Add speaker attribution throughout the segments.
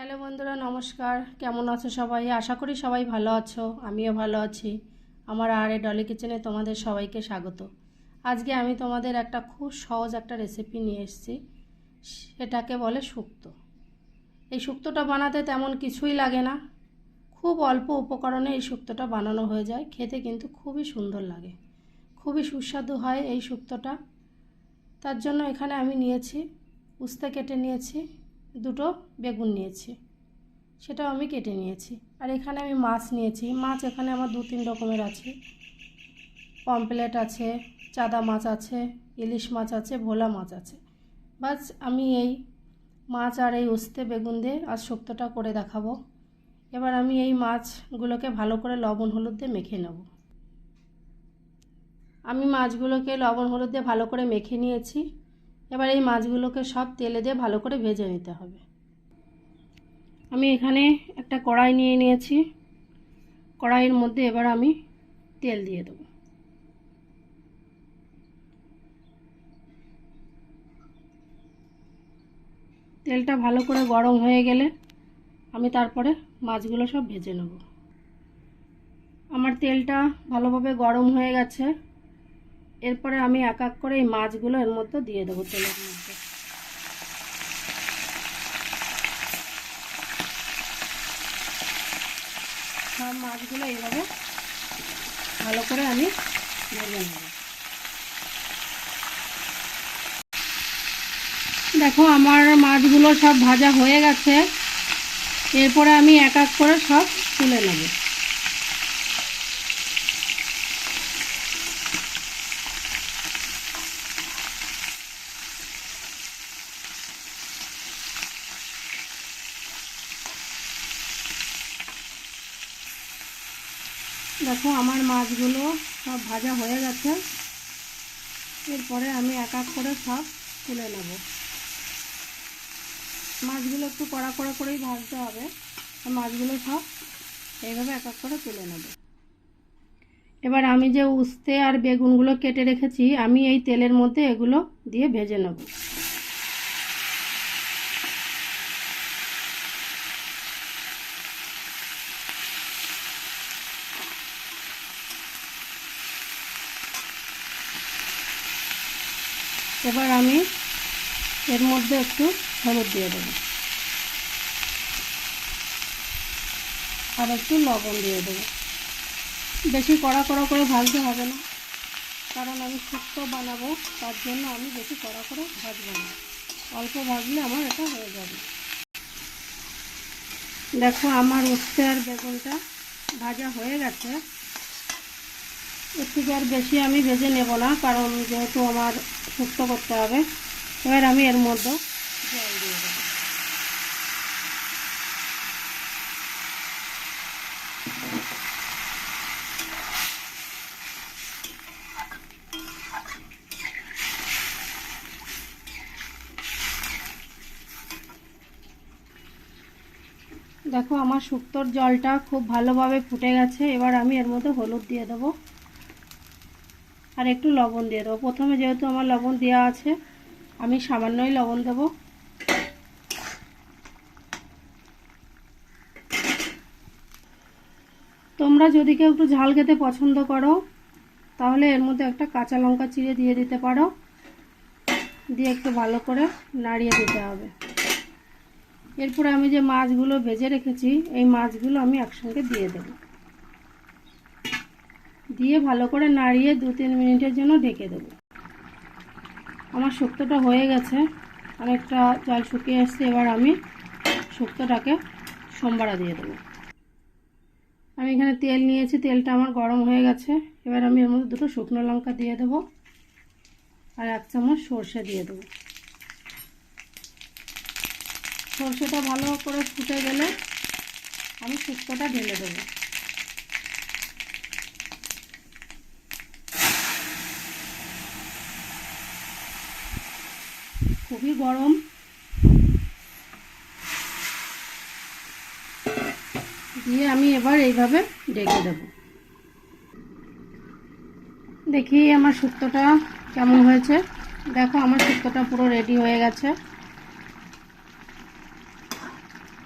Speaker 1: Hello বন্ধুরা, নমস্কার। কেমন আছো সবাই? আশা করি সবাই ভালো আছো, আমিও ভালো আছি। আমার আর এ ডলি কিচেনে তোমাদের সবাইকে স্বাগত। আজকে আমি তোমাদের একটা খুব সহজ একটা রেসিপি নিয়ে এসেছি। সেটাকে বলে শুক্তো। এই শুক্তোটা বানাতে তেমন কিছুই লাগে না। খুব অল্প উপকরণে এই শুক্তোটা বানানো হয়ে যায়। খেতে কিন্তু খুবই সুন্দর লাগে। খুবই সুস্বাদু হয় এই শুক্তোটা। তার জন্য এখানে আমি নিয়েছি, উস্তে কেটে নিয়েছি। দুটো বেগুন নিয়েছি। সেটাও আমি কেটে নিয়েছি। আর এখানে আমি মাছ নিয়েছি। মাছ এখানে আমার দু তিন রকমের আছে। পমপ্লেট আছে, চাদা মাছ আছে, ইলিশ মাছ আছে, ভোলা মাছ আছে। বাস আমি এই মাছ আর এই উস্তে বেগুন দিয়ে আজ শুক্তোটা করে দেখাবো। এবার আমি এই মাছগুলোকে ভালো করে লবণ হলুদ দিয়ে মেখে নেব। আমি মাছগুলোকে লবণ হলুদ দিয়ে ভালো করে মেখে নিয়েছি। এবার এই মাছগুলোকে সব তেলে দিয়ে ভালো করে ভেজে নিতে হবে। আমি এখানে একটা কড়াই নিয়ে নিয়েছি। কড়াইয়ের মধ্যে এবার আমি তেল দিয়ে দেবো। তেলটা ভালো করে গরম হয়ে গেলে আমি তারপরে মাছগুলো সব ভেজে নেব। আমার তেলটা ভালোভাবে গরম হয়ে গেছে। এরপরে আমি এক এক করে এই মাছগুলো এর মধ্যে দিয়ে দেবো তেলের মধ্যে। সব মাছগুলো এইভাবে ভালো করে আমি ভেজে নেব। দেখো আমার মাছগুলো সব ভাজা হয়ে গেছে। এরপরে আমি এক এক করে সব তুলে নেব। দেখো আমার মাছগুলো সব ভাজা হয়ে গেছে। এরপরে আমি এক এক করে সব তুলে নেব। মাছগুলো একটু কড়া কড়া করেই ভাজতে হবে। মাছগুলো সব এইভাবে এক এক করে তুলে নেব। এবার আমি যে উস্তে আর বেগুনগুলো কেটে রেখেছি, আমি এই তেলের মধ্যে এগুলো দিয়ে ভেজে নেব। এবার আমি এর মধ্যে একটু হলুদ দিয়ে দেবো। আর একটু লবণ দিয়ে দেবো। বেশি কড়া কড়া করে ভাজতে হবে না, কারণ আমি শুক্তো বানাবো, তার জন্য আমি বেশি কড়া করে ভাজবো না। অল্প ভাজলে আমার এটা হয়ে যাবে। দেখো আমার উচ্ছে আর বেগুনটা ভাজা হয়ে গেছে। এর থেকে আর বেশি আমি ভেজে নেব না, কারণ যেহেতু আমার শুক্তো করতে হবে। এবার আমি এর মধ্যে জল দিয়ে দেবো। দেখো, আমার শুক্তোর জলটা খুব ভালোভাবে ফুটে গেছে। এবার আমি এর মধ্যে হলুদ দিয়ে দেবো। আর একটু লবণ দিয়ে দেবো। প্রথমে যেহেতু আমার লবণ দেওয়া আছে, আমি সামান্যই লবণ দেবো। তোমরা যদি কেউ একটু ঝাল খেতে পছন্দ করো, তাহলে এর মধ্যে একটা কাঁচা লঙ্কা চিড়ে দিয়ে দিতে পারো। দিয়ে একটু ভালো করে নাড়িয়ে দিতে হবে। এরপরে আমি যে মাছগুলো ভেজে রেখেছি, এই মাছগুলো আমি একসঙ্গে দিয়ে দেব। দিয়ে ভালো করে নাড়িয়ে দু তিন মিনিটের জন্য ঢেকে দেব। আমার শুক্তোটা হয়ে গেছে। অনেকটা জল শুকিয়ে এসছে, এবার আমি শুক্তোটাকে সোমবারা দিয়ে দেবো। আমি এখানে তেল নিয়েছি, তেলটা আমার গরম হয়ে গেছে। এবার আমি এর মধ্যে দুটো শুকনো লঙ্কা দিয়ে দেবো আর এক চামচ সর্ষে দিয়ে দেবো। সর্ষেটা ভালো করে ফুটে গেলে আমি শুক্তোটা ঢেলে দেবো। খুবই গরম। দিয়ে আমি এবার এইভাবে ডেকে দেব। দেখি আমার শুক্তোটা কেমন হয়েছে। দেখো, আমার শুক্তোটা পুরো রেডি হয়ে গেছে।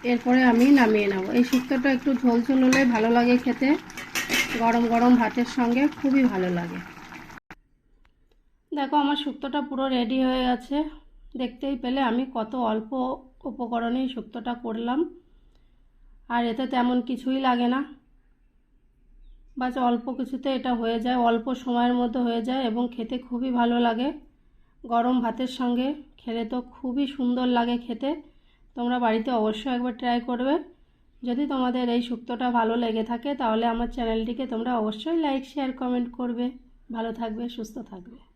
Speaker 1: এরপরে আমি নামিয়ে নেব। এই শুক্তোটা একটু ঝোল ঝোল হলে ভালো লাগে খেতে। গরম গরম ভাতের সঙ্গে খুবই ভালো লাগে। দেখো, আমার শুক্তোটা পুরো রেডি হয়ে গেছে। দেখতেই পেলে আমি কত অল্প উপকরণেই শুক্তোটা করলাম। আর এতে তেমন কিছুই লাগে না। বাস অল্প কিছুতে এটা হয়ে যায়, অল্প সময়ের মধ্যে হয়ে যায় এবং খেতে খুবই ভালো লাগে। গরম ভাতের সঙ্গে খেলে তো খুবই সুন্দর লাগে খেতে। তোমরা বাড়িতে অবশ্যই একবার ট্রাই করবে। যদি তোমাদের এই শুক্তোটা ভালো লেগে থাকে তাহলে আমার চ্যানেলটিকে তোমরা অবশ্যই লাইক, শেয়ার, কমেন্ট করবে। ভালো থাকবে, সুস্থ থাকবে।